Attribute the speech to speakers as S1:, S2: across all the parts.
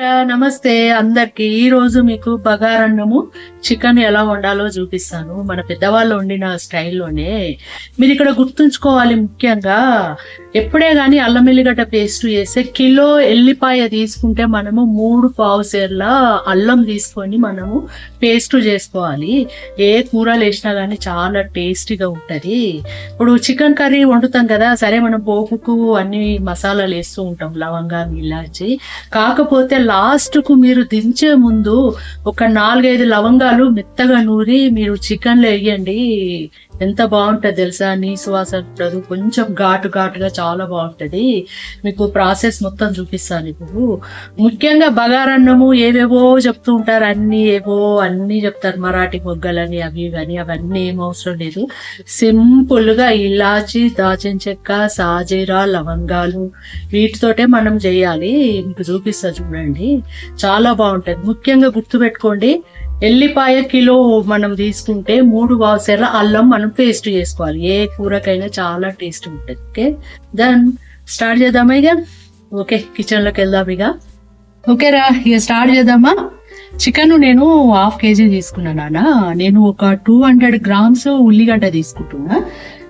S1: నమస్తే అందరికి. ఈ రోజు మీకు బగారన్నము చికెన్ ఎలా వండాలో చూపిస్తాను. మన పెద్దవాళ్ళు వండిన స్టైల్లోనే. మీరు ఇక్కడ గుర్తుంచుకోవాలి ముఖ్యంగా ఎప్పుడే గానీ అల్లం ఎల్లిగడ్డ పేస్ట్ చేస్తే కిలో ఎల్లిపాయ తీసుకుంటే మనము మూడు పావు సేర్ల అల్లం తీసుకొని మనము పేస్ట్ చేసుకోవాలి. ఏ కూరలు వేసినా కానీ చాలా టేస్టీగా ఉంటది. ఇప్పుడు చికెన్ కర్రీ వండుతాం కదా సరే మనం పోపుకు అన్ని మసాలాలు వేస్తూ ఉంటాం. లవంగా ఇలాచి. కాకపోతే లాస్ట్కు మీరు దించే ముందు ఒక నాలుగైదు లవంగాలు మెత్తగా నూరి మీరు చికెన్లో వేయండి ఎంత బాగుంటుంది తెలుసా? నీ సువాసన ఉండదు కొంచెం ఘాటు ఘాటుగా చాలా బాగుంటుంది. మీకు ప్రాసెస్ మొత్తం చూపిస్తాను ఇప్పుడు ముఖ్యంగా బగారన్నము ఏవేవో చెప్తూ ఉంటారు. అన్ని ఏవో అన్ని చెప్తారు మరాఠీ మొగ్గలని అవి ఇవని అవన్నీ ఏం అవసరం లేదు. సింపుల్గా ఇలాచి దాచిన చెక్క సాజీరా లవంగాలు వీటితోటే మనం చేయాలి. మీకు చూపిస్తా చూడండి. చాలా బాగుంటుంది. ముఖ్యంగా గుర్తుపెట్టుకోండి. ఎల్లిపాయ కిలో మనం తీసుకుంటే మూడు వాసేల అల్లం మనం పేస్ట్ చేసుకోవాలి. ఏ కూరకైనా చాలా టేస్ట్ ఉంటుంది ఓకే? దెన్ స్టార్ట్ చేద్దామా ఇక? ఓకే కిచెన్లోకి వెళ్దాం ఇక. ఓకేరా ఇక స్టార్ట్ చేద్దామా? చికెన్ నేను హాఫ్ కేజీ తీసుకున్నాను నాన్న. నేను ఒక టూ హండ్రెడ్ గ్రామ్స్ ఉల్లిగడ్డ తీసుకుంటున్నా.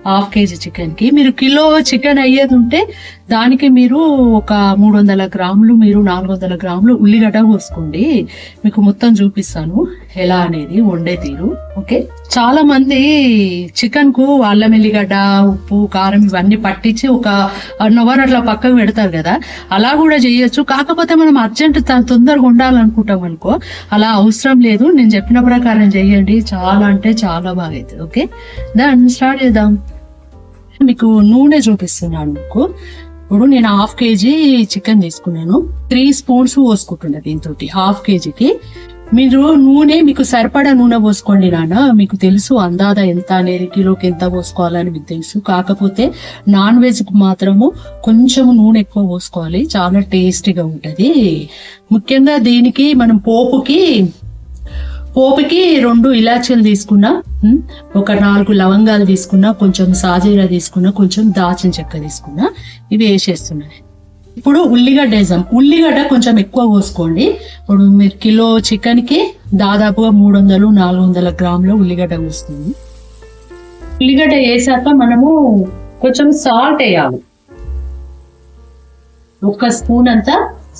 S1: హాఫ్ కేజీ చికెన్కి మీరు కిలో చికెన్ అయ్యేది ఉంటే దానికి మీరు ఒక మూడు వందల గ్రాములు మీరు నాలుగు వందల గ్రాములు ఉల్లిగడ్డ కోసుకోండి. మీకు మొత్తం చూపిస్తాను ఎలా అనేది వండే తీరు. ఓకే? చాలా మంది చికెన్కు అల్లం ఎల్లిగడ్డ ఉప్పు కారం ఇవన్నీ పట్టించి ఒక వన్ అవర్ అట్లా పక్కకు పెడతారు కదా. అలా కూడా చేయొచ్చు. కాకపోతే మనం అర్జెంట్ తొందరగా ఉండాలనుకుంటాం అనుకో అలా అవసరం లేదు. నేను చెప్పిన ప్రకారం చేయండి. చాలా అంటే చాలా బాగా అవుతుంది ఓకే? దాన్ని స్టార్ట్ చేద్దాం. మీకు నూనె చూపిస్తున్నాను మీకు. ఇప్పుడు నేను హాఫ్ కేజీ చికెన్ తీసుకున్నాను. త్రీ స్పూన్స్ పోసుకుంటున్నా దీంతో హాఫ్ కేజీకి. మీరు నూనె మీకు సరిపడా నూనె పోసుకోండి నాన్న. మీకు తెలుసు అందాద ఎంత అనేది కిలోకి ఎంత పోసుకోవాలని మీకు తెలుసు. కాకపోతే నాన్ వెజ్కి మాత్రము కొంచెం నూనె ఎక్కువ పోసుకోవాలి. చాలా టేస్టీగా ఉంటుంది. ముఖ్యంగా దీనికి మనం పోపుకి పోపుకి రెండు ఇలాచీలు తీసుకున్నా ఒక నాలుగు లవంగాలు తీసుకున్నా కొంచెం సాజీరా తీసుకున్నా కొంచెం దాచిన చెక్క తీసుకున్నా ఇవి వేసేస్తున్నాను ఇప్పుడు ఉల్లిగడ్డ వేసాం. ఉల్లిగడ్డ కొంచెం ఎక్కువ పోసుకోండి ఇప్పుడు మీరు కిలో చికెన్కి దాదాపుగా మూడు వందలు నాలుగు వందల గ్రాముల ఉల్లిగడ్డ పోస్తుంది ఉల్లిగడ్డ వేసాక మనము కొంచెం సాల్ట్ వేయాలి. ఒక స్పూన్ అంతా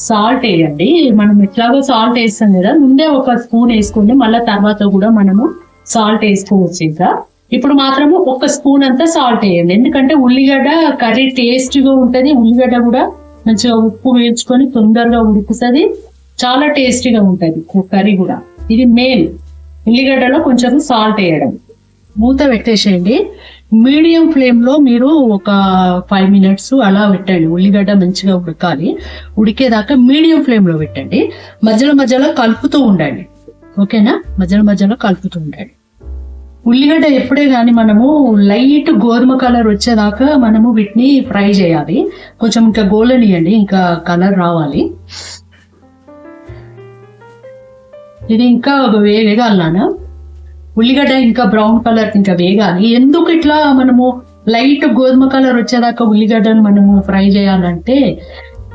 S1: సాల్ట్ వేయండి. మనం ఎట్లాగో సాల్ట్ వేస్తాం కదా ముందే ఒక స్పూన్ వేసుకోండి మళ్ళీ తర్వాత కూడా మనము సాల్ట్ వేసుకోవచ్చు ఇంకా. ఇప్పుడు మాత్రము ఒక స్పూన్ అంతా సాల్ట్ వేయండి. ఎందుకంటే ఉల్లిగడ్డ కర్రీ టేస్ట్గా ఉంటుంది ఉల్లిగడ్డ కూడా మంచిగా ఉప్పు వేయించుకొని తొందరగా ఉడుకుతుంది. చాలా టేస్టీగా ఉంటుంది కర్రీ కూడా. ఇది మెయిన్ ఉల్లిగడ్డలో కొంచెం సాల్ట్ వేయడం. మూత పెట్టేసేయండి. మీడియం ఫ్లేమ్లో మీరు ఒక ఫైవ్ మినిట్స్ అలా పెట్టండి. ఉల్లిగడ్డ మంచిగా ఉడకాలి. ఉడికేదాకా మీడియం ఫ్లేమ్లో పెట్టండి. మధ్యలో మధ్యలో కలుపుతూ ఉండండి. ఓకేనా? మధ్యలో మధ్యలో కలుపుతూ ఉండండి. ఉల్లిగడ్డ ఎప్పుడే కానీ మనము లైట్ గోధుమ కలర్ వచ్చేదాకా మనము వీటిని ఫ్రై చేయాలి. కొంచెం ఇంకా గోలనియండి ఇంకా కలర్ రావాలి. ఇది ఇంకా వేగాలనా? ఉల్లిగడ్డ ఇంకా బ్రౌన్ కలర్ ఇంకా వేగాలి. ఎందుకు ఇట్లా మనము లైట్ గోధుమ కలర్ వచ్చేదాకా ఉల్లిగడ్డను మనము ఫ్రై చేయాలంటే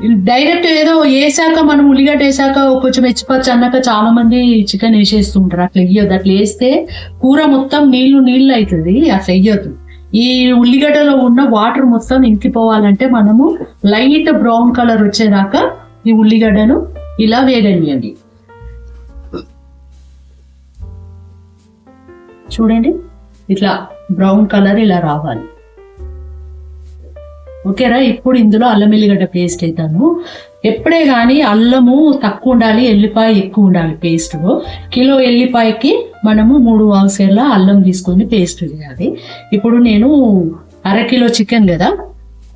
S1: డైరెక్ట్ ఏదో వేసాక మనం ఉల్లిగడ్డ వేసాక కొంచెం హెచ్చిపచ్చి అన్నాక చాలా మంది చికెన్ వేసేస్తుంటారు. అట్లా వేయొద్దు అట్లా వేస్తే కూర మొత్తం నీళ్ళు నీళ్ళు అవుతుంది అట్లా వేయొద్దు ఈ ఉల్లిగడ్డలో ఉన్న వాటర్ మొత్తం ఇంకిపోవాలంటే మనము లైట్ బ్రౌన్ కలర్ వచ్చేదాకా ఈ ఉల్లిగడ్డను ఇలా వేగనియండి. చూడండి ఇట్లా బ్రౌన్ కలర్ ఇలా రావాలి. ఓకేరా ఇప్పుడు ఇందులో అల్లం ఎల్లిగడ్డ పేస్ట్ అవుతాను ఎప్పుడే కానీ అల్లము తక్కువ ఉండాలి ఎల్లిపాయ ఎక్కువ ఉండాలి పేస్ట్ కిలో ఎల్లిపాయకి మనము మూడు అవసరాల అల్లం తీసుకొని పేస్ట్ చేయాలి. ఇప్పుడు నేను అర కిలో చికెన్ కదా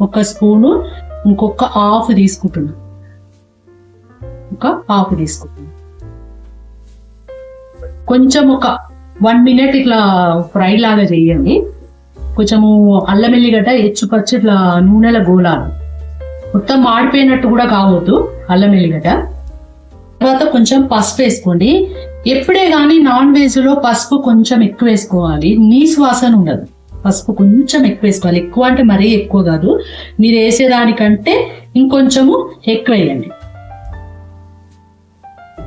S1: ఒక స్పూను ఇంకొక హాఫ్ తీసుకుంటున్నా. ఒక హాఫ్ తీసుకుంటున్నా. కొంచెం ఒక వన్ మినిట్ ఇట్లా ఫ్రై లాగా చేయండి. కొంచెము అల్లం ఎల్లిగడ్డ హెచ్చు ఇట్లా నూనెల గోళాలు మొత్తం మాడిపోయినట్టు కూడా కావద్దు అల్లం ఎల్లిగడ్డ తర్వాత కొంచెం పసుపు వేసుకోండి. ఎప్పుడే కానీ నాన్ వెజ్లో పసుపు కొంచెం ఎక్కువ వేసుకోవాలి. నీ వాసన ఉండదు. పసుపు కొంచెం ఎక్కువ వేసుకోవాలి. ఎక్కువ అంటే మరీ ఎక్కువ కాదు. మీరు వేసేదానికంటే ఇంకొంచెము ఎక్కువ వేయండి.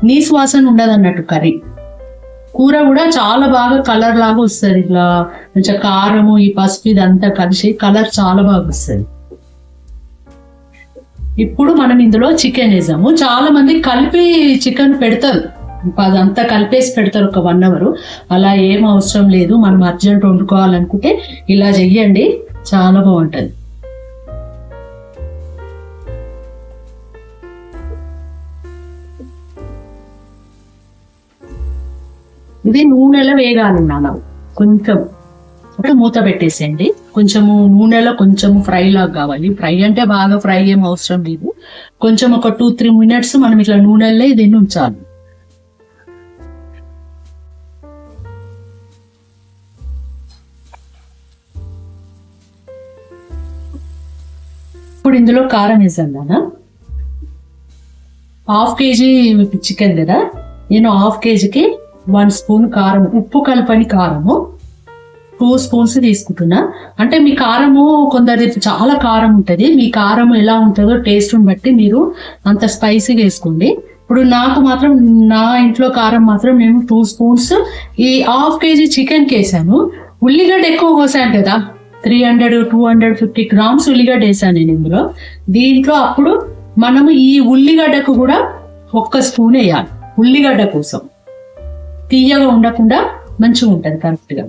S1: నీ వాసన ఉండదు అన్నట్టు కర్రీ. కూర కూడా చాలా బాగా కలర్ లాగా వస్తుంది ఇట్లా. కొంచెం కారము ఈ పసుపు ఇదంతా కలిసి కలర్ చాలా బాగా వస్తుంది. ఇప్పుడు మనం ఇందులో చికెన్ వేసాము చాలా మంది కలిపి చికెన్ పెడతారు. అదంతా కలిపేసి పెడతారు ఒక వన్ అవర్. అలా ఏం అవసరం లేదు. మనం అర్జెంట్ వండుకోవాలనుకుంటే ఇలా చెయ్యండి. చాలా బాగుంటుంది. ఇది నూనెలో వేగాలి కొంచెం. అంటే మూత పెట్టేసేయండి. కొంచెము నూనెలో కొంచెం ఫ్రై లాగా కావాలి. ఫ్రై అంటే బాగా ఫ్రై ఏం అవసరం లేదు. కొంచెం ఒక టూ త్రీ మినిట్స్ మనం ఇట్లా నూనెలో ఇది ఉంచాలి. ఇప్పుడు ఇందులో కారం వేసాను నాన్న. హాఫ్ కేజీ చికెన్ కదా. నేను హాఫ్ కేజీకి వన్ స్పూన్ కారం ఉప్పు కలపని కారము టూ స్పూన్స్ తీసుకుంటున్నా. అంటే మీ కారము కొందరి చాలా కారం ఉంటుంది. మీ కారం ఎలా ఉంటుందో టేస్ట్ని బట్టి మీరు అంత స్పైసీగా వేసుకోండి. ఇప్పుడు నాకు మాత్రం నా ఇంట్లో కారం మాత్రం నేను టూ స్పూన్స్ ఈ హాఫ్ కేజీ చికెన్కి వేసాను. ఉల్లిగడ్డ ఎక్కువ కోసాను కదా three hundred two hundred fifty grams ఉల్లిగడ్డ వేసాను నేను ఇందులో. దీంట్లో అప్పుడు మనము ఈ ఉల్లిగడ్డకు కూడా ఒక్క స్పూన్ వేయాలి ఉల్లిగడ్డ కోసం. తీయగా ఉండకుండా మంచిగా ఉంటుంది కరెక్ట్గా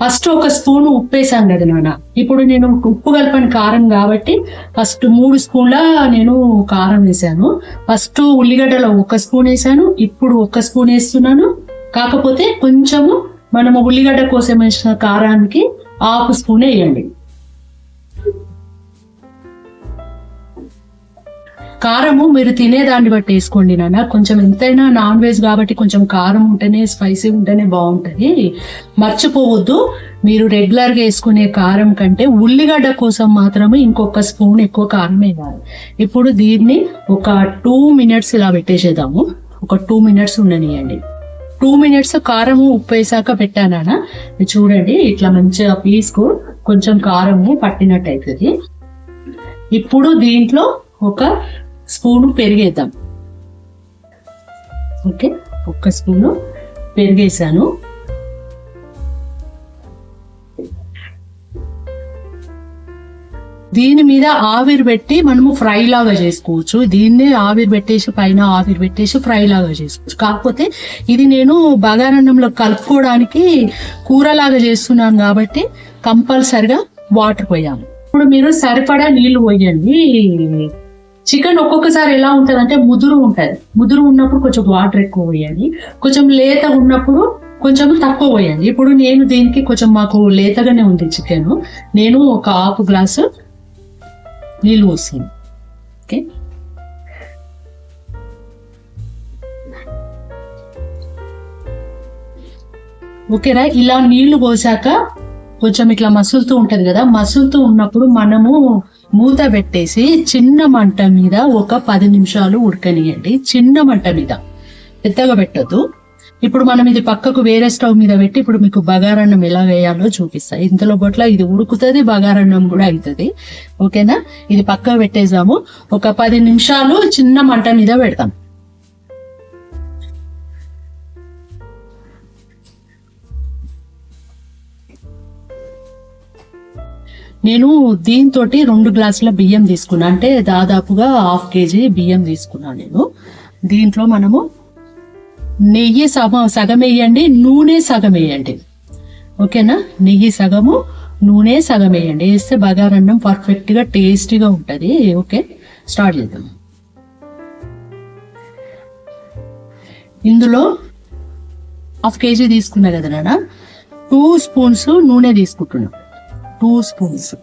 S1: ఫస్ట్ ఒక స్పూన్ ఉప్పు వేసాను కదా నాన్న. ఇప్పుడు నేను ఉప్పు కలపని కారం కాబట్టి ఫస్ట్ మూడు స్పూన్ల నేను కారం వేసాను ఫస్ట్ ఉల్లిగడ్డలో ఒక స్పూన్ వేసాను ఇప్పుడు ఒక స్పూన్ వేస్తున్నాను. కాకపోతే కొంచెము మనము ఉల్లిగడ్డ కోసం వేసిన కారానికి హాఫ్ స్పూన్ వేయండి. కారము మీరు తినేదాన్ని బట్టి వేసుకోండి నాన్న. కొంచెం ఎంతైనా నాన్ వెజ్ కాబట్టి కొంచెం కారం ఉంటేనే స్పైసీ ఉంటేనే బాగుంటుంది. మర్చిపోవద్దు. మీరు రెగ్యులర్గా వేసుకునే కారం కంటే ఉల్లిగడ్డ కోసం మాత్రమే ఇంకొక స్పూన్ ఎక్కువ కారం వేయాలి. ఇప్పుడు దీన్ని ఒక టూ మినిట్స్ ఇలా పెట్టేసేద్దాము. ఒక టూ మినిట్స్ ఉండనియండి. టూ మినిట్స్ కారము ఉప్పు వేసాక పెట్టానా చూడండి ఇట్లా మంచిగా పీస్కు కొంచెం కారము పట్టినట్టు అవుతుంది ఇప్పుడు దీంట్లో ఒక స్పూను పెరిగేద్దాం. ఓకే ఒక్క స్పూను పెరిగేసాను దీని మీద ఆవిరి పెట్టి మనము ఫ్రై లాగా చేసుకోవచ్చు. దీన్ని ఆవిరి పెట్టేసి పైన ఆవిరి పెట్టేసి ఫ్రై లాగా చేసుకోవచ్చు. కాకపోతే ఇది నేను బగారన్నంలో కలుపుకోవడానికి కూరలాగా చేస్తున్నాను కాబట్టి కంపల్సరిగా వాటర్ పోయాము ఇప్పుడు మీరు సరిపడా నీళ్ళు పోయండి. చికెన్ ఒక్కొక్కసారి ఎలా ఉంటుంది అంటే ముదురు ఉంటుంది. ముదురు ఉన్నప్పుడు కొంచెం వాటర్ ఎక్కువ పోయాలి. కొంచెం లేత ఉన్నప్పుడు కొంచెం తక్కువ పోయాలి. ఇప్పుడు నేను దీనికి కొంచెం మాకు లేతగానే ఉంది చికెన్. నేను ఒక హాఫ్ గ్లాసు నీళ్ళు పోసాను ఓకే? ఓకేరా ఇలా నీళ్ళు పోసాక కొంచెం ఇట్లా మసులుతూ ఉంటది కదా. మసులుతూ ఉన్నప్పుడు మనము మూత పెట్టేసి చిన్న మంట మీద ఒక పది నిమిషాలు ఉడకనియండి. చిన్న మంట మీద. పెద్దగా పెట్టద్దు. ఇప్పుడు మనం ఇది పక్కకు వేరే స్టవ్ మీద పెట్టి ఇప్పుడు మీకు బగారన్నం ఎలా వేయాలో చూపిస్తా. ఇంతలో పట్ల ఇది ఉడుకుతుంది బగారన్నం కూడా అవుతుంది ఓకేనా? ఇది పక్కకు పెట్టేసాము. ఒక పది నిమిషాలు చిన్న మంట మీద పెడతాం నేను దీంతో రెండు గ్లాసుల బియ్యం తీసుకున్నా. అంటే దాదాపుగా హాఫ్ కేజీ బియ్యం తీసుకున్నాను నేను. దీంట్లో మనము నెయ్యి సగం సగం వేయండి నూనె సగం వేయండి. ఓకేనా? నెయ్యి సగము నూనె సగం వేయండి. వేస్తే బగారన్నం పర్ఫెక్ట్గా టేస్టీగా ఉంటుంది. ఓకే? స్టార్ట్ చేద్దాం. ఇందులో హాఫ్ కేజీ తీసుకున్నా కదా నాన్న. టూ స్పూన్స్ నూనె తీసుకుంటున్నాం. Two spoons.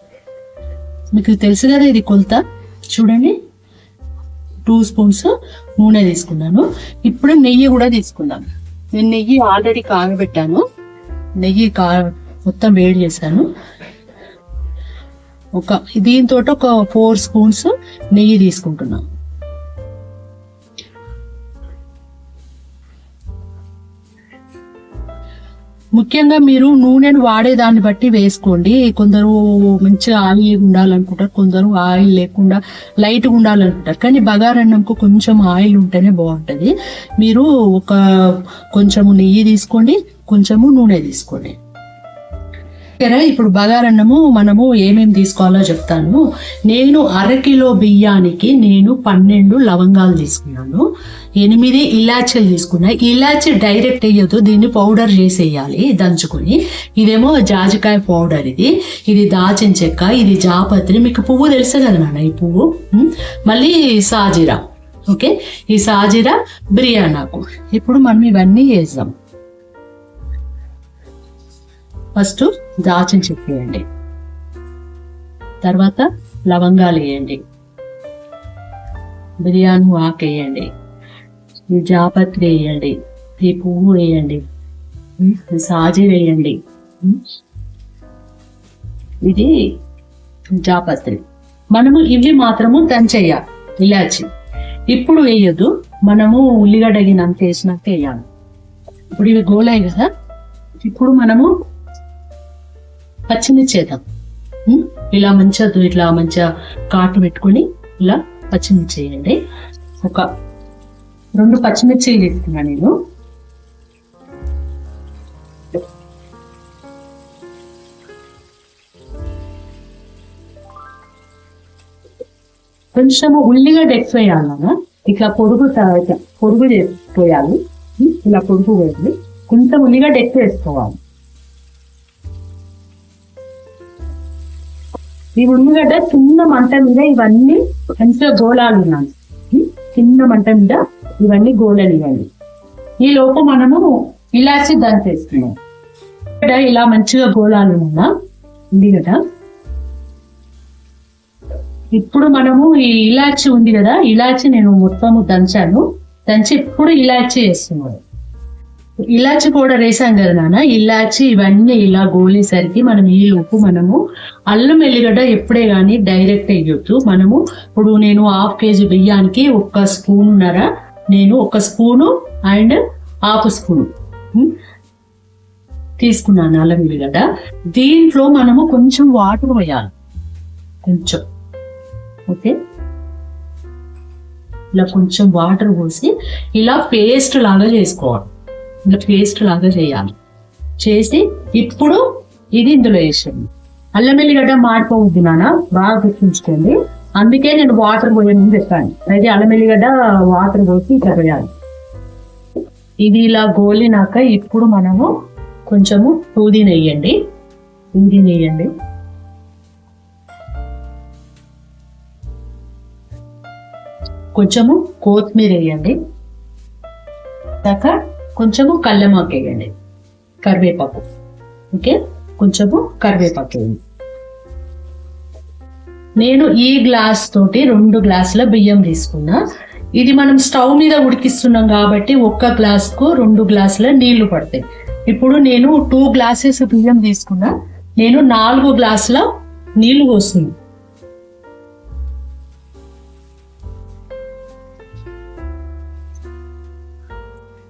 S1: మీకు తెలుసు కదా ఇది కొలత? చూడండి. టూ స్పూన్స్ నూనె తీసుకున్నాను. ఇప్పుడు నెయ్యి కూడా తీసుకున్నాను నేను నెయ్యి ఆల్రెడీ కాగబెట్టాను. నెయ్యి కా మొత్తం వేడి చేశాను. ఒక దీంతో ఒక ఫోర్ స్పూన్స్ నెయ్యి తీసుకుంటున్నాను. ముఖ్యంగా మీరు నూనెను వాడే దాన్ని బట్టి వేసుకోండి. కొందరు మంచిగా ఆయిల్ ఉండాలనుకుంటారు కొందరు ఆయిల్ లేకుండా లైట్గా ఉండాలనుకుంటారు. కానీ బగారన్నంకు కొంచెం ఆయిల్ ఉంటేనే బాగుంటుంది. మీరు ఒక కొంచెము నెయ్యి తీసుకోండి కొంచెము నూనె తీసుకోండి. చెప్పారా? ఇప్పుడు బగారన్నము మనము ఏమేమి తీసుకోవాలో చెప్తాను. నేను అరకిలో బియ్యానికి నేను పన్నెండు లవంగాలు తీసుకున్నాను. ఎనిమిది ఇలాచీలు తీసుకున్నా. ఇలాచీ డైరెక్ట్ వేయొద్దు దీన్ని పౌడర్ చేసేయాలి దంచుకొని. ఇదేమో జాజికాయ పౌడర్ ఇది. ఇది దాచిన చెక్క ఇది జాపత్రి. మీకు పువ్వు తెలుసు కదా నాన్న ఈ పువ్వు? మళ్ళీ సాజీరా. ఓకే? ఈ సాజీరా బిర్యానాకు. ఇప్పుడు మనం ఇవన్నీ వేద్దాం ఫస్ట్ దాచిన చెక్క వేయండి. తర్వాత లవంగాలు వేయండి. బిర్యానీ ఆకు వేయండి. జాపత్రి వేయండి. ఈ పువ్వు వేయండి. సాజీ వేయండి. ఇది జాపత్రి. మనము ఇవి మాత్రము దంచేయాలి ఇలాచి. ఇప్పుడు వేయొద్దు. మనము ఉల్లిగడ్డ గినంత వేసినాక వేయాలి. ఇప్పుడు ఇవి గోలాయి కదా? ఇప్పుడు మనము పచ్చిమిర్చి వేద్దాం ఇలా మంచిగా ఇట్లా మంచిగా కాటు పెట్టుకొని ఇలా పచ్చిమిర్చి వేయండి ఒక రెండు పచ్చిమిర్చి తీసుకున్నా నేను. కొంచెము ఉల్లిగడ్డ ఎక్కువ వేయాలన్నా ఇట్లా పొడుగు త- పొడుగు పోయాలి. ఇలా పొడుగు వేయాలి కొంచెం ఉల్లిగడ్డ ఎక్కువ వేసుకోవాలి ఈ ఉల్లిగడ్డ చిన్న మంట మీద ఇవన్నీ మంచిగా గోళాలు ఉన్నాయి. చిన్న మంట మీద ఇవన్నీ గోళలు ఇవ్వండి ఈ లోపు మనము ఇలాచి దంచేస్తున్నాం ఉల్లిగడ్డ ఇలా మంచిగా గోళాలు ఉన్నా కదా? ఇప్పుడు మనము ఈ ఇలాచి ఉంది కదా ఇలాచి నేను మొత్తము దంచాను. దంచి ఇప్పుడు ఇలాచి వేస్తున్నాను. ఇలాచి పౌడర్ వేసాం కదా నాన్న ఇలాచి ఇవన్నీ ఇలా గోలేసరికి మనం ఈ లోపు మనము అల్లం ఎల్లిగడ్డ ఎప్పుడే కానీ డైరెక్ట్ వేయొద్దు. మనము ఇప్పుడు నేను హాఫ్ కేజీ బియ్యానికి ఒక స్పూన్ ఉన్నర నేను ఒక స్పూను అండ్ హాఫ్ స్పూన్ తీసుకున్నాను అల్లం ఎల్లిగడ్డ. దీంట్లో మనము కొంచెం వాటర్ వేయాలి. కొంచెం. ఓకే? ఇలా కొంచెం వాటర్ పోసి ఇలా పేస్ట్ లాగా చేసుకోవాలి. ఇలా పేస్ట్ లాగా చేయాలి. చేసి ఇప్పుడు ఇది ఇందులో వేసాను అల్లం వెల్లిగడ్డ మాడిపోవద్దు నాన్న బాగా గుర్తుంచుకోండి. అందుకే నేను వాటర్ పోయని చెప్పాను. అయితే అల్లం వెల్లిగడ్డ వాటర్ పోసి ఇట్లా వేయాలి. ఇది ఇలా గోలినాక ఇప్పుడు మనము కొంచెము పుదీనా వేయండి పుదీనా వేయండి కొంచెము కొత్తిమీర వేయండి. దాక కొంచెము కల్లెమాకు వేయండి కరివేపాకు. ఓకే? కొంచెము కరివేపాకు. వేయండి నేను ఈ గ్లాస్ తోటి రెండు గ్లాసుల బియ్యం తీసుకున్నా. ఇది మనం స్టవ్ మీద ఉడికిస్తున్నాం కాబట్టి ఒక్క గ్లాస్కు రెండు గ్లాసుల నీళ్ళు పడతాయి. ఇప్పుడు నేను టూ గ్లాసెస్ బియ్యం తీసుకున్నా. నేను నాలుగు గ్లాసుల నీళ్ళు పోస్తున్నాను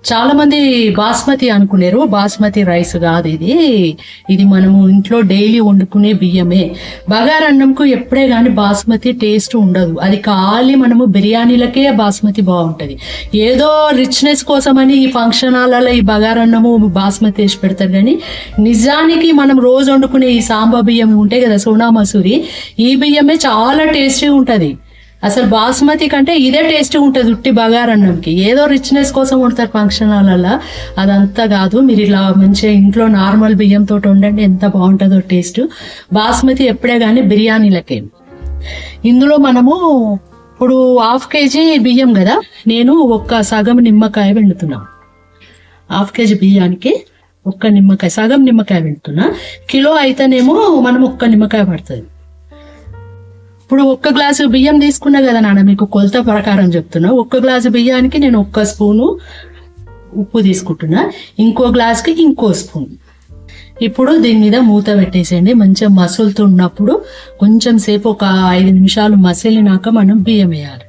S1: చాలా మంది బాస్మతి అనుకునేరు. బాస్మతి రైస్ కాదు ఇది. ఇది మనము ఇంట్లో డైలీ వండుకునే బియ్యమే. బగారన్నంకు ఎప్పుడే కానీ బాస్మతి టేస్ట్ ఉండదు. అది ఖాళీ మనము బిర్యానీలకే బాస్మతి బాగుంటుంది. ఏదో రిచ్నెస్ కోసమని ఈ ఫంక్షన్ హాలలో ఈ బగారన్నము బాస్మతి వేసి పెడతారు కానీ నిజానికి మనం రోజు వండుకునే ఈ సాంబా బియ్యం ఉంటాయి కదా సోనా మసూరి ఈ బియ్యమే చాలా టేస్టీ ఉంటుంది. అసలు బాస్మతి కంటే ఇదే టేస్ట్ ఉంటుంది ఉట్టి బగారన్నంకి ఏదో రిచ్నెస్ కోసం వండుతారు ఫంక్షన్ హాలల్లో అదంతా కాదు మీరు ఇలా మంచిగా ఇంట్లో నార్మల్ బియ్యంతో వండండి ఎంత బాగుంటుందో టేస్ట్ బాస్మతి ఎప్పుడే కానీ బిర్యానీలకే. ఇందులో మనము ఇప్పుడు హాఫ్ కేజీ బియ్యం కదా నేను ఒక్క సగం నిమ్మకాయ వెండుతున్నా హాఫ్ కేజీ బియ్యానికి ఒక్క నిమ్మకాయ సగం నిమ్మకాయ వెండుతున్నా కిలో అయితేనేమో మనం ఒక్క నిమ్మకాయ పడుతుంది. ఇప్పుడు ఒక్క గ్లాసు బియ్యం తీసుకున్నా కదా నాన్న మీకు కొలత ప్రకారం చెప్తున్నా. ఒక్క గ్లాసు బియ్యానికి నేను ఒక్క స్పూను ఉప్పు తీసుకుంటున్నా. ఇంకో గ్లాస్కి ఇంకో స్పూన్. ఇప్పుడు దీని మీద మూత పెట్టేసేయండి. మంచిగా మసులుతున్నప్పుడు కొంచెం సేపు ఒక ఐదు నిమిషాలు మసిలినాక మనం బియ్యం వేయాలి.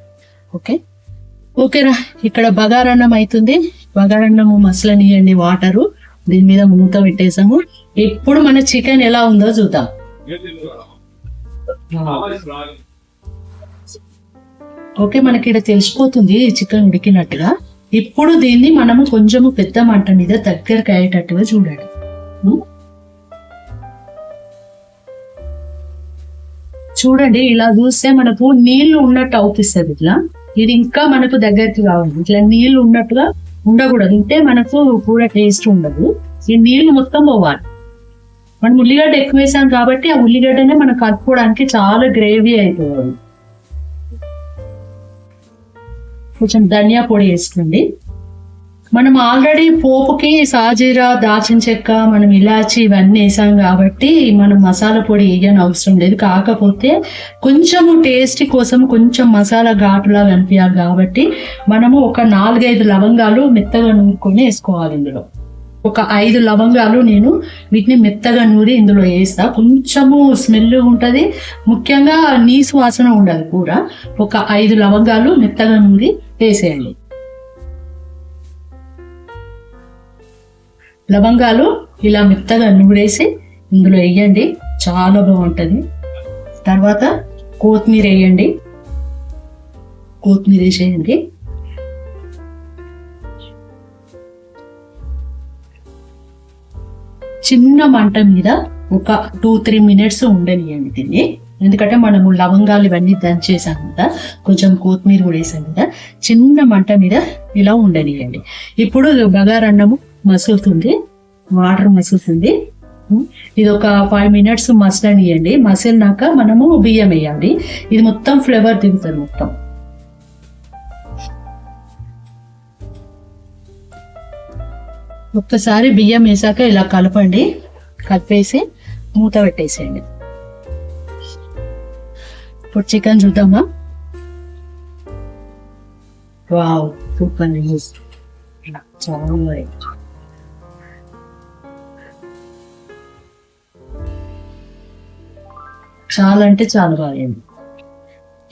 S1: ఓకే? ఓకేనా ఇక్కడ బగారన్నం అవుతుంది బగారన్నము మసలనియండి వాటరు. దీని మీద మూత పెట్టేసాము. ఇప్పుడు మన చికెన్ ఎలా ఉందో చూద్దాం. ఓకే మనకి ఇక్కడ తెలిసిపోతుంది చికెన్ ఉడికినట్టుగా. ఇప్పుడు దీన్ని మనము కొంచెము పెద్ద మంట మీద దగ్గరకు అయ్యేటట్టుగా చూడండి చూడండి ఇలా చూస్తే మనకు నీళ్ళు ఉన్నట్టు అవుపిస్తుంది ఇట్లా. ఇది ఇంకా మనకు దగ్గరికి కావాలి ఇట్లా నీళ్ళు ఉన్నట్టుగా ఉండకూడదు. ఉంటే మనకు కూడా టేస్ట్ ఉండదు. ఈ నీళ్ళు మొత్తం పోవాలి. మనం ఉల్లిగడ్డ ఎక్కువ వేసాం కాబట్టి ఆ ఉల్లిగడ్డనే మనం కలుపుకోవడానికి చాలా గ్రేవీ అయిపోవాలి. కొంచెం ధనియా పొడి వేసుకోండి. మనం ఆల్రెడీ పోపుకి సాజీరా దాచిన చెక్క మనం ఇలాచి ఇవన్నీ వేసాం కాబట్టి మనం మసాలా పొడి వేయని అవసరం లేదు. కాకపోతే కొంచెము టేస్ట్ కోసం కొంచెం మసాలా ఘాటులా కనిపించాలి కాబట్టి మనము ఒక నాలుగైదు లవంగాలు మెత్తగా నూరుకొని వేసుకోవాలి ఇందులో. ఒక ఐదు లవంగాలు నేను వీటిని మెత్తగా నూరి ఇందులో వేస్తా. కొంచెము స్మెల్ ఉంటుంది. ముఖ్యంగా నీసు వాసన ఉండదు కూర. ఒక ఐదు లవంగాలు మెత్తగా నూరి వేసేయండి. లవంగాలు ఇలా మెత్తగా నూరేసి ఇందులో వేయండి. చాలా బాగుంటుంది. తర్వాత కొత్తిమీర వేయండి. కొత్తిమీర వేసేయండి. చిన్న మంట మీద ఒక టూ త్రీ మినిట్స్ ఉండనియండి దీన్ని. ఎందుకంటే మనము లవంగాలు ఇవన్నీ దంచేసాం కదా కొంచెం కొత్తిమీర కూడా వేసాం కదా చిన్న మంట మీద ఇలా ఉండనియండి. ఇప్పుడు బగారన్నము మసులుతుంది వాటర్ మసులుతుంది. ఇది ఒక ఫైవ్ మినిట్స్ మసలనియండి. మసిలినాక మనము బియ్యం వేయాలి. ఇది మొత్తం ఫ్లేవర్ దిగుతుంది మొత్తం. ఒక్కసారి బియ్యం వేసాక ఇలా కలపండి. కలిపేసి మూత పెట్టేసేయండి. ఇప్పుడు చికెన్ చూద్దామా? వావ్ సూపర్ చాలా చాలా అంటే చాలా బాగుంది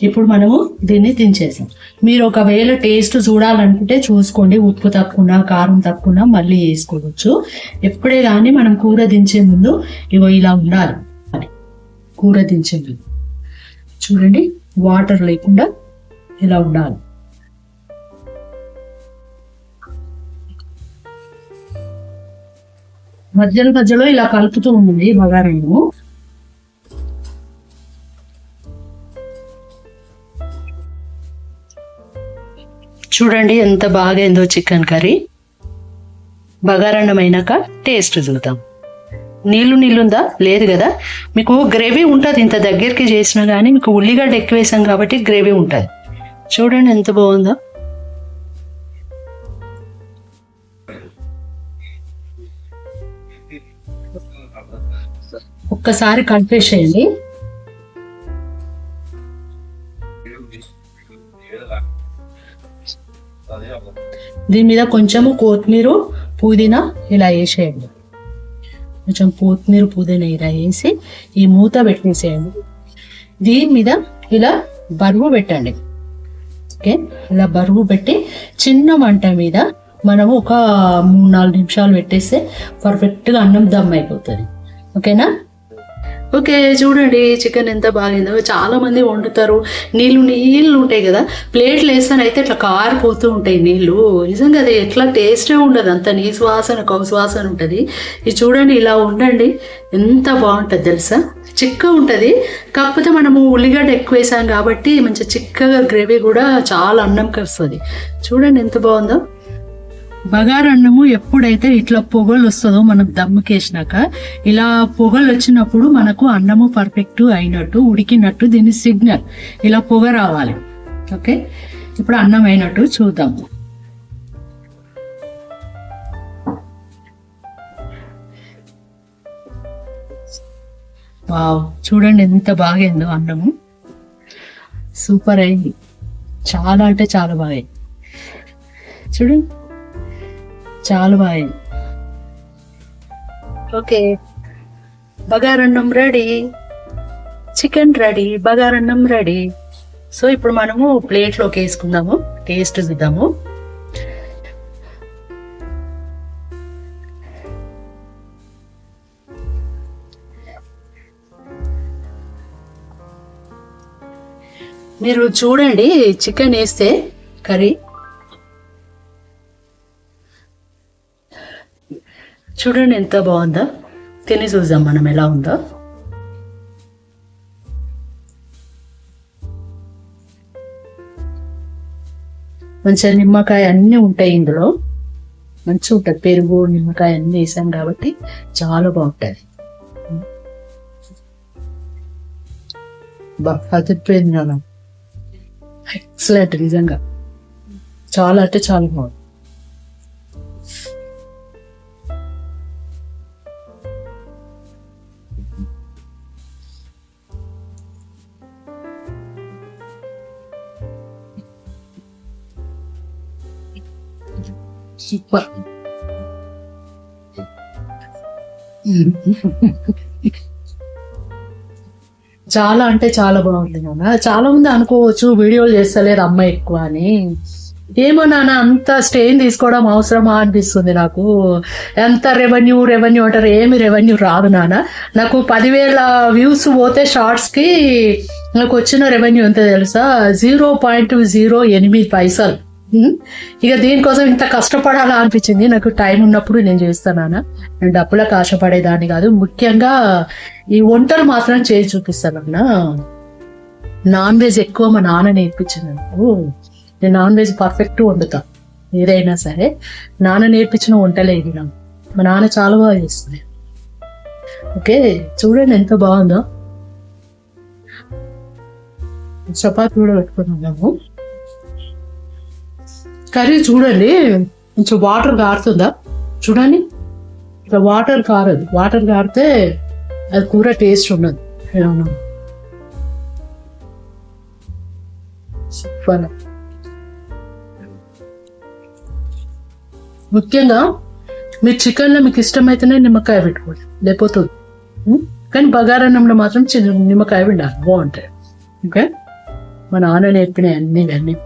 S1: ఇప్పుడు మనము దీన్ని దించేసాం. మీరు ఒకవేళ టేస్ట్ చూడాలనుకుంటే చూసుకోండి. ఉప్పు తక్కువ కారం తక్కువ మళ్ళీ వేసుకోవచ్చు. ఎప్పుడే కానీ మనం కూర దించే ముందు ఇగో ఇలా ఉండాలి. అని కూర దించే ముందు. చూడండి వాటర్ లేకుండా ఇలా ఉండాలి. మధ్యలో మధ్యలో ఇలా కలుపుతూ ఉంది బగారము చూడండి ఎంత బాగా అయిందో చికెన్ కర్రీ. బగారన్నం అయినాక టేస్ట్ చూద్దాం. నీళ్ళు నీళ్ళుందా లేదు కదా. మీకు గ్రేవీ ఉంటుంది ఇంత దగ్గరికి చేసినా కానీ మీకు ఉల్లిగడ్డ ఎక్కువ వేసాం కాబట్టి గ్రేవీ ఉంటుంది. చూడండి ఎంత బాగుందో. ఒక్కసారి కలిపేసేయండి దీని మీద కొంచెము కొత్తిమీర పుదీనా ఇలా వేసేయండి. కొంచెం కొత్తిమీర పుదీనా ఇలా వేసి ఈ మూత పెట్టేసేయండి. దీని మీద ఇలా బరువు పెట్టండి. ఓకే? ఇలా బరువు పెట్టి చిన్న మంట మీద మనము ఒక మూడు నాలుగు నిమిషాలు పెట్టేస్తే పర్ఫెక్ట్గా అన్నం దమ్ అయిపోతుంది. ఓకేనా? ఓకే చూడండి చికెన్ ఎంత బాగిందో. చాలా మంది వండుతారు. నీళ్ళు నీళ్ళు ఉంటాయి కదా. ప్లేట్లు వేస్తానైతే ఇట్లా కారిపోతూ ఉంటాయి నీళ్ళు నిజంగా అది ఎట్లా టేస్టే ఉండదు. అంత నీ సువాసన కౌ సువాసన ఉంటుంది. ఇది చూడండి ఇలా ఉండండి. ఎంత బాగుంటుంది తెలుసా? చిక్కగా ఉంటుంది. కాకపోతే మనము ఉల్లిగడ్డ ఎక్కువ వేసాం కాబట్టి మంచి చిక్కగా గ్రేవీ కూడా చాలా అన్నంకి వస్తుంది. చూడండి ఎంత బాగుందో. బగారన్నము ఎప్పుడైతే ఇట్లా పొగలు వస్తుందో మనం దమ్ముకేసినాక ఇలా పొగలు వచ్చినప్పుడు మనకు అన్నము పర్ఫెక్ట్ అయినట్టు ఉడికినట్టు దీని సిగ్నల్. ఇలా పొగ రావాలి. ఓకే? ఇప్పుడు అన్నం అయినట్టు చూద్దాం. వావ్ చూడండి ఎంత బాగైందో అన్నము. సూపర్ అయింది. చాలా అంటే చాలా బాగా చూడండి చాలు బాయ్. ఓకే. బగారన్నం రెడీ. చికెన్ రెడీ బగారన్నం రెడీ. సో ఇప్పుడు మనము ప్లేట్లోకి వేసుకుందాము టేస్ట్ చూద్దాము. మీరు చూడండి చికెన్ వేస్తే కర్రీ. చూడండి ఎంత బాగుందో? తిని చూద్దాం మనం ఎలా ఉందో. మంచిగా నిమ్మకాయ అన్నీ ఉంటాయి ఇందులో. మంచిగా ఉంటుంది. పెరుగు నిమ్మకాయ అన్నీ వేసాం కాబట్టి చాలా బాగుంటుంది. బా అదిరిపోయింది కదా ఎక్సలెంట్ నిజంగా. చాలా అంటే చాలా బాగుంది. సూపర్ చాలా అంటే చాలా బాగుంది నాన్న. చాలా మంది అనుకోవచ్చు వీడియోలు చేస్తలేదు అమ్మాయి ఎక్కువ అని. ఏమో నాన్న అంత స్టేన్ తీసుకోవడం అవసరమా అనిపిస్తుంది నాకు. ఎంత రెవెన్యూ రెవెన్యూ అంటారు ఏమి రెవెన్యూ రాదు నాన్న. నాకు పదివేల వ్యూస్ పోతే షార్ట్స్కి నాకు వచ్చిన రెవెన్యూ ఎంత తెలుసా? జీరో పాయింట్ జీరో ఎనిమిది పైసలు. ఇక దీనికోసం ఇంత కష్టపడాలా అనిపించింది. నాకు టైం ఉన్నప్పుడు నేను చేస్తానా నేను డబ్బులకు ఆశపడేదాన్ని కాదు. ముఖ్యంగా ఈ వంటలు మాత్రం చేసి చూపిస్తానన్నా నాన్ వెజ్ ఎక్కువ మా నాన్న నేర్పించింది నాకు. నేను నాన్ వెజ్ పర్ఫెక్ట్ వండుతా. ఏదైనా సరే. నాన్న నేర్పించిన వంటలే ఇది నాకు. మా నాన్న చాలా బాగా చేస్తుంది ఓకే? చూడండి ఎంత బాగుందో. చపాతి కూడా పెట్టుకున్నాము. కర్రీ చూడండి. కొంచెం వాటర్ కారుతుందా? చూడండి. ఇట్లా వాటర్ కారదు. వాటర్ కారితే అది కూర టేస్ట్ ఉండదు. సూపర్. ముఖ్యంగా మీరు చికెన్లో మీకు ఇష్టమైతేనే నిమ్మకాయ పెట్టుకోండి. లేకపోతుంది కానీ ఉం? కానీ బగారన్నంలో మాత్రం చిన్న నిమ్మకాయ ఉండాలి బాగుంటాయి. ఓకే? మా నాన్న నేర్పిన అన్నీ అన్నీ